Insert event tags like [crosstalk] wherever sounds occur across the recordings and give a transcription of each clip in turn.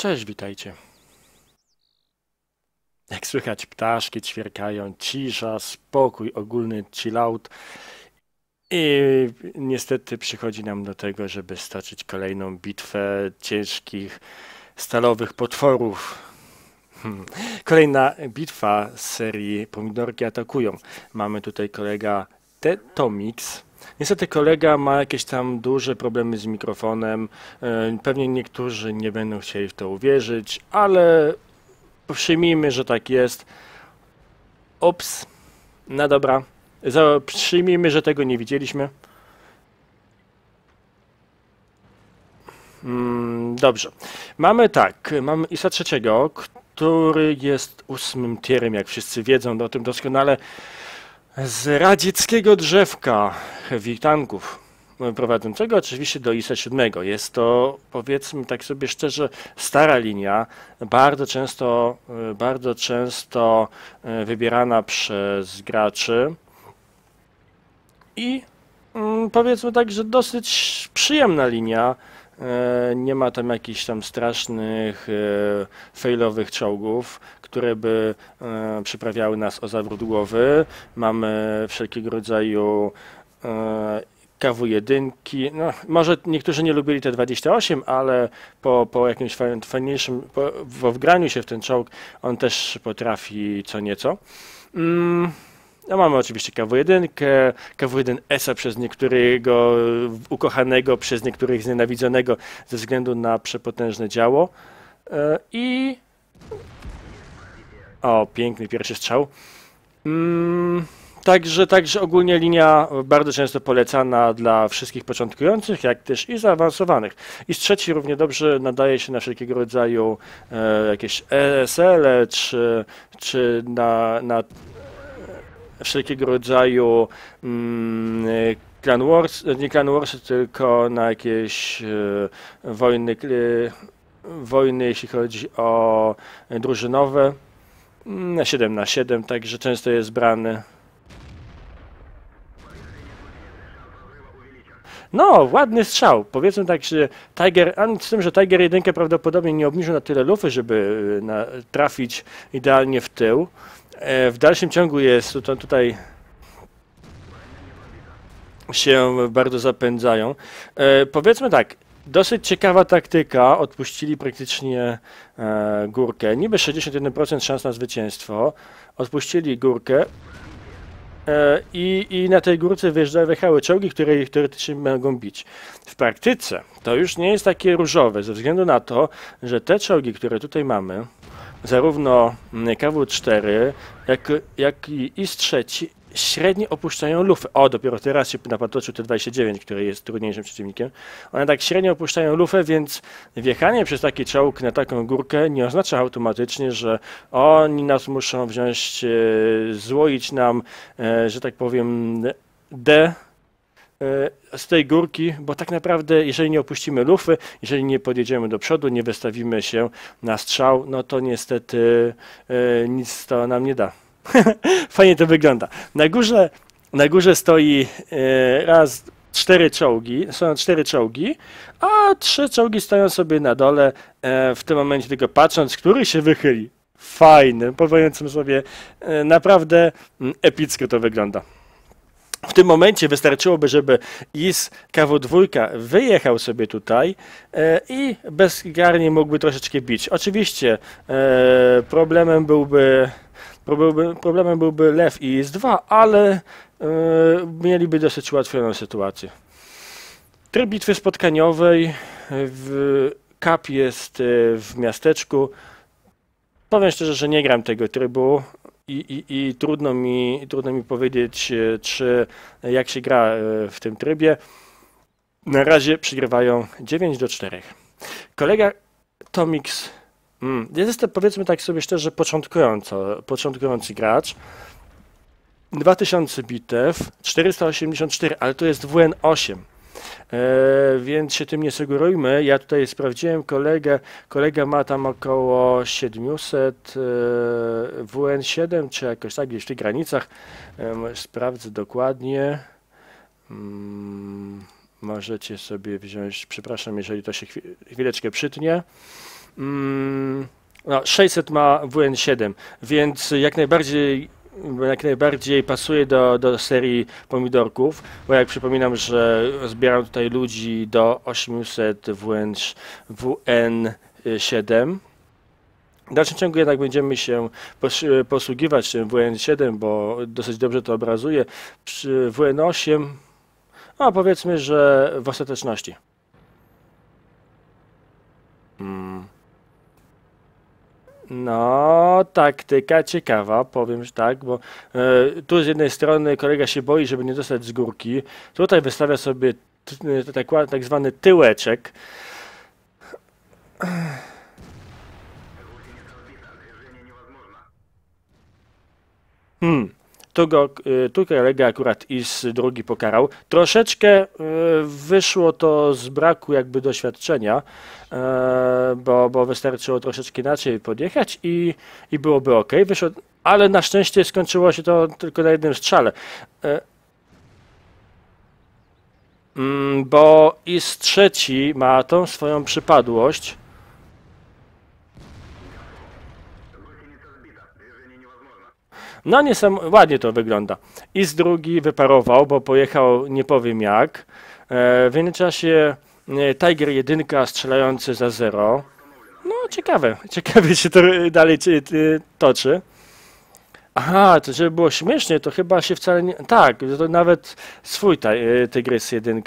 Cześć, witajcie. Jak słychać, ptaszki ćwierkają, cisza, spokój, ogólny chillout. I niestety przychodzi nam do tego, żeby stoczyć kolejną bitwę ciężkich, stalowych potworów. Hmm. Kolejna bitwa z serii Pomidorki atakują. Mamy tutaj kolega Tetomix. Niestety kolega ma jakieś tam duże problemy z mikrofonem. E, Pewnie niektórzy nie będą chcieli w to uwierzyć, ale przyjmijmy, że tak jest. Ups. No dobra. Przyjmijmy, że tego nie widzieliśmy. Mm, Dobrze. Mamy tak, mamy Isa III, który jest ósmym tierem, jak wszyscy wiedzą o tym doskonale, z radzieckiego drzewka heavy tanków, prowadzącego oczywiście do ISA VII. Jest to, powiedzmy tak sobie szczerze, stara linia, bardzo często, bardzo często e, wybierana przez graczy i mm, powiedzmy tak, że dosyć przyjemna linia. E, Nie ma tam jakichś tam strasznych, e, failowych czołgów, które by e, przyprawiały nas o zawrót głowy. Mamy wszelkiego rodzaju e, KW1. No, może niektórzy nie lubili te 28, ale po, po jakimś fajn- fajniejszym, po, po wgraniu się w ten czołg, on też potrafi co nieco. Mm, no mamy oczywiście KW1, KW1 ESA przez niektórego ukochanego, przez niektórych znienawidzonego ze względu na przepotężne działo. E, I. O, piękny pierwszy strzał. Mm, Także, także ogólnie linia bardzo często polecana dla wszystkich początkujących, jak też i zaawansowanych. I z trzeci równie dobrze nadaje się na wszelkiego rodzaju e, jakieś ESL, -e, czy, czy na, na wszelkiego rodzaju mm, Clan Wars, nie Clan Wars, tylko na jakieś e, wojny, e, wojny, jeśli chodzi o drużynowe, na 7 na 7, także często jest brany. No, ładny strzał. Powiedzmy tak, że Tiger, a z tym, że Tiger 1 prawdopodobnie nie obniżył na tyle lufy, żeby e, na, trafić idealnie w tył. E, W dalszym ciągu jest to tutaj się bardzo zapędzają. E, powiedzmy tak, dosyć ciekawa taktyka. Odpuścili praktycznie e, górkę. Niby 61% szans na zwycięstwo. Odpuścili górkę. E, I, I na tej górce wjeżdżały wjechały czołgi, które ich teoretycznie mogą bić. W praktyce to już nie jest takie różowe, ze względu na to, że te czołgi, które tutaj mamy, zarówno mm, KW4, jak, jak i IS-3 średnio opuszczają lufę. O, dopiero teraz się napatoczył T-29, który jest trudniejszym przeciwnikiem. One tak średnio opuszczają lufę, więc wjechanie przez taki czołg na taką górkę nie oznacza automatycznie, że oni nas muszą wziąć, e, złoić nam, e, że tak powiem, D e, z tej górki, bo tak naprawdę, jeżeli nie opuścimy lufy, jeżeli nie podjedziemy do przodu, nie wystawimy się na strzał, no to niestety nic to nam nie da. [laughs] Fajnie to wygląda. Na górze, na górze stoi e, raz, cztery czołgi, są cztery czołgi, a trzy czołgi stoją sobie na dole, e, w tym momencie tylko patrząc, który się wychyli. Fajny, powołującym sobie, e, naprawdę mm, epicko to wygląda. W tym momencie wystarczyłoby, żeby IS KW2 wyjechał sobie tutaj i bezkarnie mógłby troszeczkę bić. Oczywiście problemem byłby, problemem byłby Lew i IS-2, ale e, mieliby dosyć ułatwioną sytuację. Tryb bitwy spotkaniowej w Kap jest e, w miasteczku. Powiem szczerze, że nie gram tego trybu i, i, i trudno, mi, trudno mi powiedzieć, e, czy jak się gra w tym trybie. Na razie przygrywają 9 do 4. Kolega Tomix mm, jest to powiedzmy tak sobie szczerze początkująco, początkujący gracz. 2000 bitew, 484, ale to jest WN8. E, więc się tym nie sugerujmy. Ja tutaj sprawdziłem kolegę, kolega ma tam około 700 e, WN7, czy jakoś tak gdzieś w tych granicach. E, sprawdzę dokładnie. Mm, możecie sobie wziąć, przepraszam, jeżeli to się chwi- chwileczkę przytnie. Mm, no, 600 ma WN7, więc jak najbardziej jak najbardziej pasuje do, do serii pomidorków, bo jak przypominam, że zbieram tutaj ludzi do 800 WN, WN7. W dalszym ciągu jednak będziemy się posługiwać tym WN7, bo dosyć dobrze to obrazuje. Przy WN8, a powiedzmy, że w ostateczności. Hmm. No, taktyka ciekawa, powiem, że tak, bo e, tu z jednej strony kolega się boi, żeby nie dostać z górki. Tutaj wystawia sobie t, tak, tak zwany tyłeczek. Hmm. Tu, go, y, tu akurat i z drugi pokarał. Troszeczkę y, wyszło to z braku jakby doświadczenia, e, bo, bo wystarczyło troszeczkę inaczej podjechać i, i byłoby ok. Wyszło, ale na szczęście skończyło się to tylko na jednym strzale. E, mm, bo i z trzeci ma tą swoją przypadłość, No nie sam, ładnie to wygląda. I z drugi wyparował, bo pojechał nie powiem jak. E, w międzyczasie e, Tiger 1 strzelający za zero. No ciekawe, [laughs] ciekawe się to dalej toczy. Aha, to żeby było śmiesznie, to chyba się wcale nie... Tak, to nawet swój ta, e, Tygrys 1.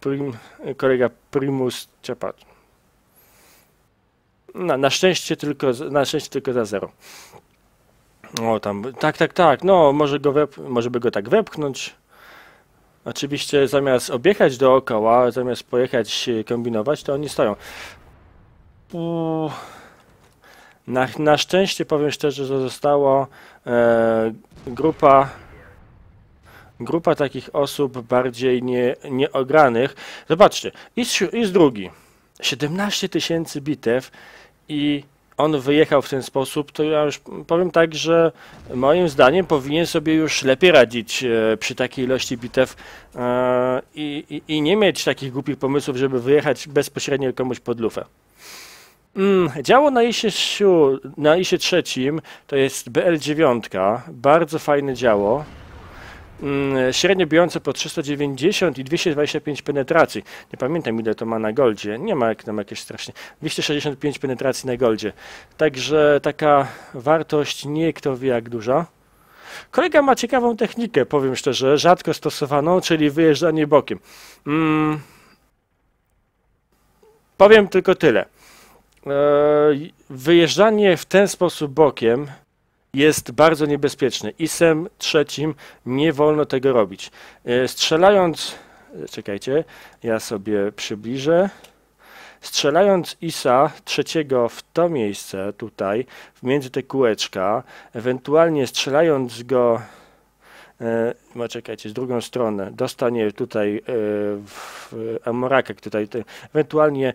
Prim, kolega Primus Czepat. Na, na, szczęście tylko, na szczęście tylko za zero. O tam, tak, tak, tak, no może, go wep, może by go tak wepchnąć. Oczywiście zamiast objechać dookoła, zamiast pojechać kombinować, to oni stoją. Na, na szczęście powiem szczerze, że została e, grupa grupa takich osób bardziej nie, nieogranych. Zobaczcie, jest, jest drugi. 17 tysięcy bitew i on wyjechał w ten sposób, to ja już powiem tak, że moim zdaniem powinien sobie już lepiej radzić e, przy takiej ilości bitew e, i, i, i nie mieć takich głupich pomysłów, żeby wyjechać bezpośrednio komuś pod lufę. Mm, działo na ISie, na ISie trzecim to jest BL9, bardzo fajne działo. Mm, średnio biorące po 390 i 225 penetracji. Nie pamiętam ile to ma na goldzie. Nie ma jak tam jakieś strasznie. 265 penetracji na goldzie. Także taka wartość nie kto wie jak duża. Kolega ma ciekawą technikę, powiem szczerze, rzadko stosowaną, czyli wyjeżdżanie bokiem. Mm. Powiem tylko tyle. Eee, wyjeżdżanie w ten sposób bokiem jest bardzo niebezpieczny. ISem trzecim nie wolno tego robić. E, strzelając, e, czekajcie, ja sobie przybliżę. Strzelając ISA trzeciego w to miejsce tutaj, między te kółeczka, ewentualnie strzelając go e, no czekajcie, z drugą stronę, dostanie tutaj w Amoraka, tutaj, ewentualnie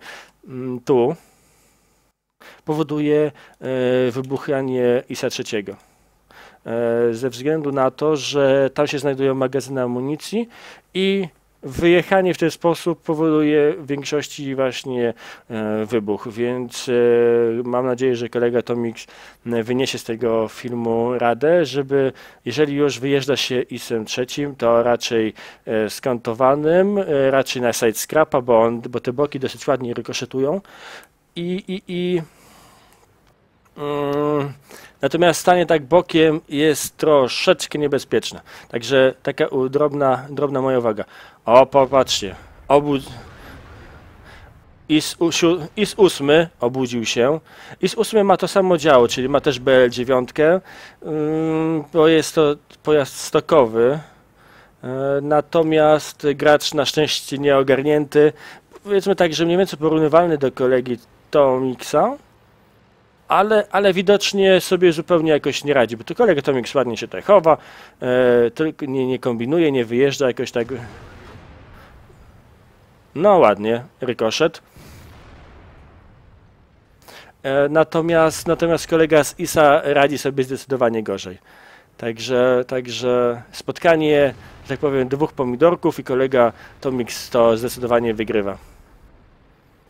mm, tu, powoduje e, wybuchanie ISA III. E, ze względu na to, że tam się znajdują magazyny amunicji i wyjechanie w ten sposób powoduje w większości właśnie e, wybuch, więc mam nadzieję, że kolega Tomix wyniesie z tego filmu radę, żeby jeżeli już wyjeżdża się ISem trzecim, to raczej skantowanym, raczej na side scrapa, bo, on, bo te boki dosyć ładnie rykoszetują i, i, i Mm, natomiast stanie tak bokiem jest troszeczkę niebezpieczne. Także taka drobna, drobna moja uwaga. O, popatrzcie. Obud... IS, IS 8 obudził się. IS 8 ma to samo działo, czyli ma też BL9, mm, bo jest to pojazd stokowy. E, natomiast gracz na szczęście nieogarnięty, powiedzmy tak, że mniej więcej porównywalny do kolegi Tomixa, ale, ale widocznie sobie zupełnie jakoś nie radzi, bo tu kolega Tomik ładnie się tutaj chowa, e, tylko nie, nie kombinuje, nie wyjeżdża jakoś tak. No ładnie, rykoszet. E, natomiast, natomiast kolega z ISA radzi sobie zdecydowanie gorzej. Także, także spotkanie, że tak powiem, dwóch pomidorków i kolega Tomix to zdecydowanie wygrywa.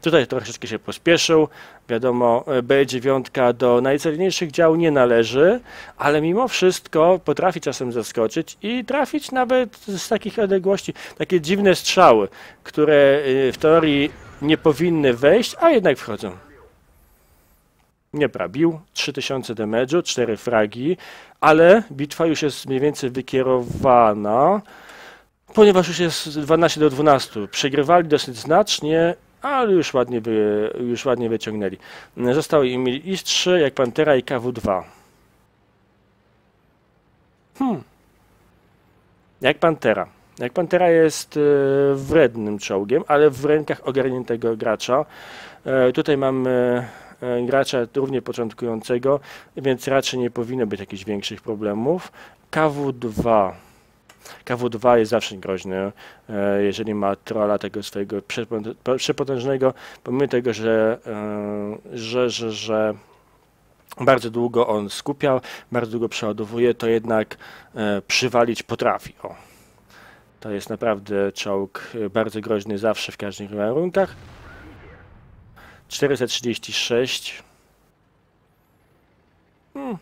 Tutaj troszeczkę się pospieszył. Wiadomo, B9 do najcelniejszych dział nie należy, ale mimo wszystko potrafi czasem zaskoczyć i trafić nawet z takich odległości. Takie dziwne strzały, które y, w teorii nie powinny wejść, a jednak wchodzą. Nie prabił, 3000 damage'u, 4 fragi, ale bitwa już jest mniej więcej wykierowana, ponieważ już jest 12 do 12. Przegrywali dosyć znacznie, ale już ładnie, by, już ładnie wyciągnęli. Zostały im IS-3, jak Pantera i KW-2. Hmm. Jak Pantera. Jak Pantera jest e, wrednym czołgiem, ale w rękach ogarniętego gracza. E, tutaj mamy e, gracza równie początkującego, więc raczej nie powinno być jakichś większych problemów. KW2 KW2 jest zawsze groźny, e, jeżeli ma trolla tego swojego przepotężnego, pomimo tego, że, e, że, że, że bardzo długo on skupiał, bardzo długo przeładowuje, to jednak e, przywalić potrafi. O. To jest naprawdę czołg bardzo groźny zawsze w każdych warunkach. 436. Hmm.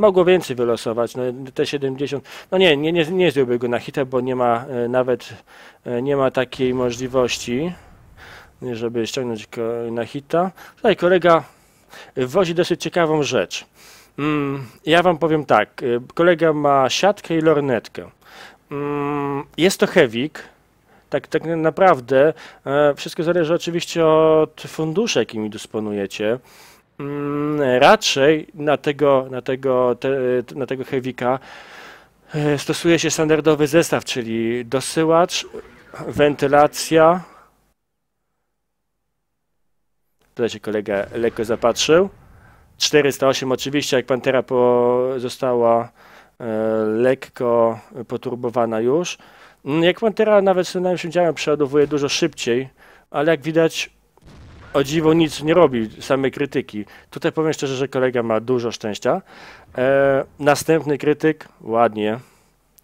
Mogło więcej wylosować, no te 70, no nie, nie, nie, nie zdjąłby go na hitę, bo nie ma e, nawet, e, nie ma takiej możliwości, żeby ściągnąć go na hita. Tutaj kolega wozi dosyć ciekawą rzecz. Mm, ja wam powiem tak, e, kolega ma siatkę i lornetkę. Mm, jest to heavik, tak, tak naprawdę wszystko zależy oczywiście od funduszy, jakimi dysponujecie. Mm, raczej na tego, na tego, te, na tego heavika e, stosuje się standardowy zestaw, czyli dosyłacz, wentylacja. Tutaj się kolega lekko zapatrzył. 408 oczywiście, jak Pantera po, została e, lekko poturbowana już. Mm, jak Pantera nawet z najmniejszym działem przeładowuje dużo szybciej, ale jak widać o dziwo nic nie robi, same krytyki. Tutaj powiem szczerze, że kolega ma dużo szczęścia. E, następny krytyk, ładnie.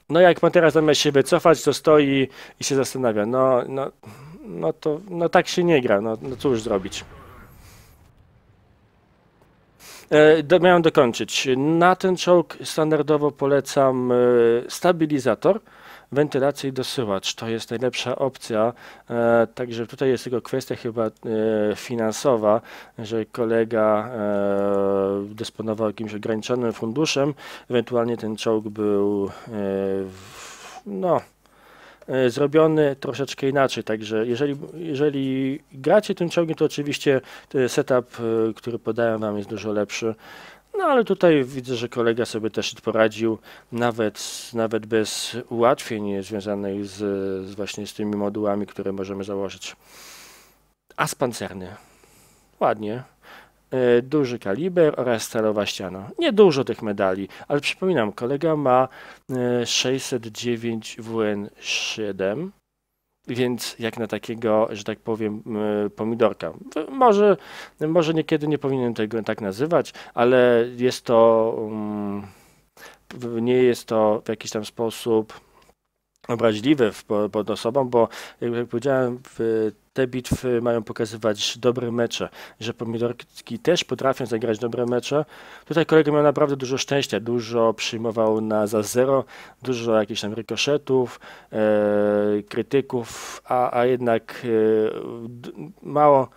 No jak Pantera zamiast się wycofać, to stoi i się zastanawia. No, no, no to no tak się nie gra, no, no cóż zrobić. E, do, miałem dokończyć. Na ten czołg standardowo polecam e, stabilizator wentylacji dosyłacz. To jest najlepsza opcja. E, także tutaj jest tylko kwestia chyba e, finansowa, że kolega e, dysponował jakimś ograniczonym funduszem, ewentualnie ten czołg był no, zrobiony troszeczkę inaczej. Także jeżeli, jeżeli gracie tym czołgiem, to oczywiście setup, który podaję Wam jest dużo lepszy. No ale tutaj widzę, że kolega sobie też poradził, nawet, nawet bez ułatwień związanych z, z właśnie z tymi modułami, które możemy założyć. As pancerny. Ładnie. E, duży kaliber oraz stalowa ściana. Nie dużo tych medali, ale przypominam, kolega ma 609 WN7 więc jak na takiego, że tak powiem, pomidorka. Może, może niekiedy nie powinienem tego tak nazywać, ale jest to, mm, nie jest to w jakiś tam sposób obraźliwe pod osobą, bo jak powiedziałem, te bitwy mają pokazywać dobre mecze, że pomidorki też potrafią zagrać dobre mecze. Tutaj kolega miał naprawdę dużo szczęścia, dużo przyjmował na za zero, dużo jakichś tam rykoszetów, e, krytyków, a, a jednak e, mało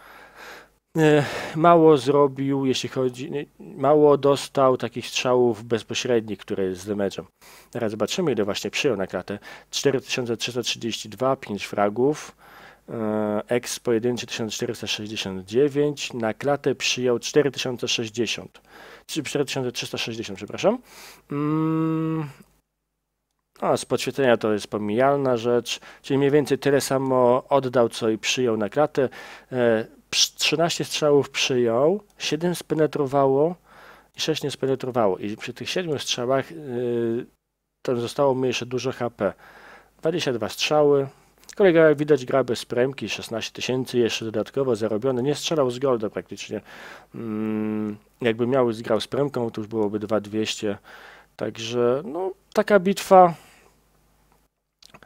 e, mało zrobił, jeśli chodzi, mało dostał takich strzałów bezpośrednich, które jest z damage'em. Teraz zobaczymy, ile właśnie przyjął na klatę. 4332, 5 fragów. Ex pojedynczy 1469, na klatę przyjął 4060, czy 4360, przepraszam. Mm. A z podświetlenia to jest pomijalna rzecz, czyli mniej więcej tyle samo oddał, co i przyjął na klatę. 13 e, strzałów przyjął, 7 spenetrowało i 6 nie spenetrowało. I przy tych 7 strzałach yy, to zostało mu jeszcze dużo HP. 22 strzały, Kolega, jak widać, gra bez premki, 16 tysięcy jeszcze dodatkowo zarobione. Nie strzelał z golda praktycznie. Mm, jakby miał grał z premką, to już byłoby 2200. Także no, taka bitwa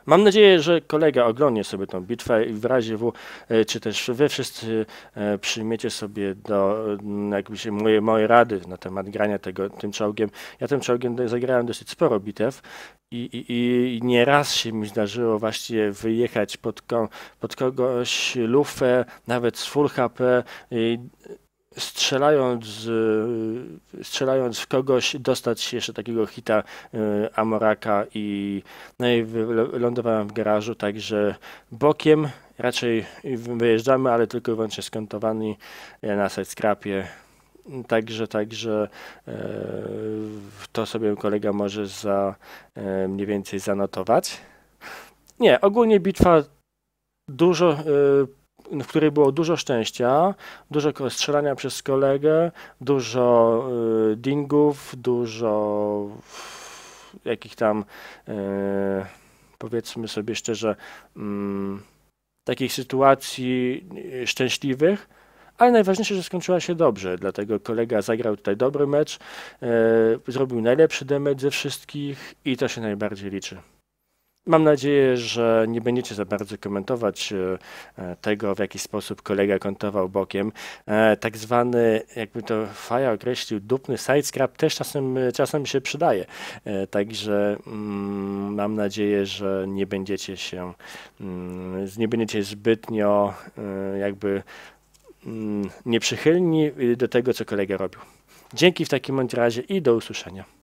Mam nadzieję, że kolega oglądnie sobie tą bitwę i w razie W, e, czy też wy wszyscy e, przyjmiecie sobie do jakby się moje, moje rady na temat grania tego, tym czołgiem. Ja tym czołgiem zagrałem dosyć sporo bitew i, i, i nie raz się mi zdarzyło właściwie wyjechać pod, ko, pod kogoś lufę, nawet z full HP i strzelając, strzelając w kogoś, dostać jeszcze takiego hita y, Amoraka i, no i wylądowałem w garażu, także bokiem raczej wyjeżdżamy, ale tylko i wyłącznie skontowani na side scrapie. Także, także e, to sobie kolega może za e, mniej więcej zanotować. Nie, ogólnie bitwa dużo e, w której było dużo szczęścia, dużo strzelania przez kolegę, dużo y, dingów, dużo jakich tam y, powiedzmy sobie szczerze y, takich sytuacji szczęśliwych, ale najważniejsze, że skończyła się dobrze, dlatego kolega zagrał tutaj dobry mecz, zrobił najlepszy damage ze wszystkich i to się najbardziej liczy. Mam nadzieję, że nie będziecie za bardzo komentować e, e, tego, w jaki sposób kolega kontował bokiem. E, tak zwany, jakby to Faja określił, dupny sidescrap też czasem, czasem się przydaje. Także mm, mam nadzieję, że nie będziecie się, mm, nie będziecie zbytnio jakby mm, nieprzychylni do tego, co kolega robił. Dzięki w takim razie i do usłyszenia.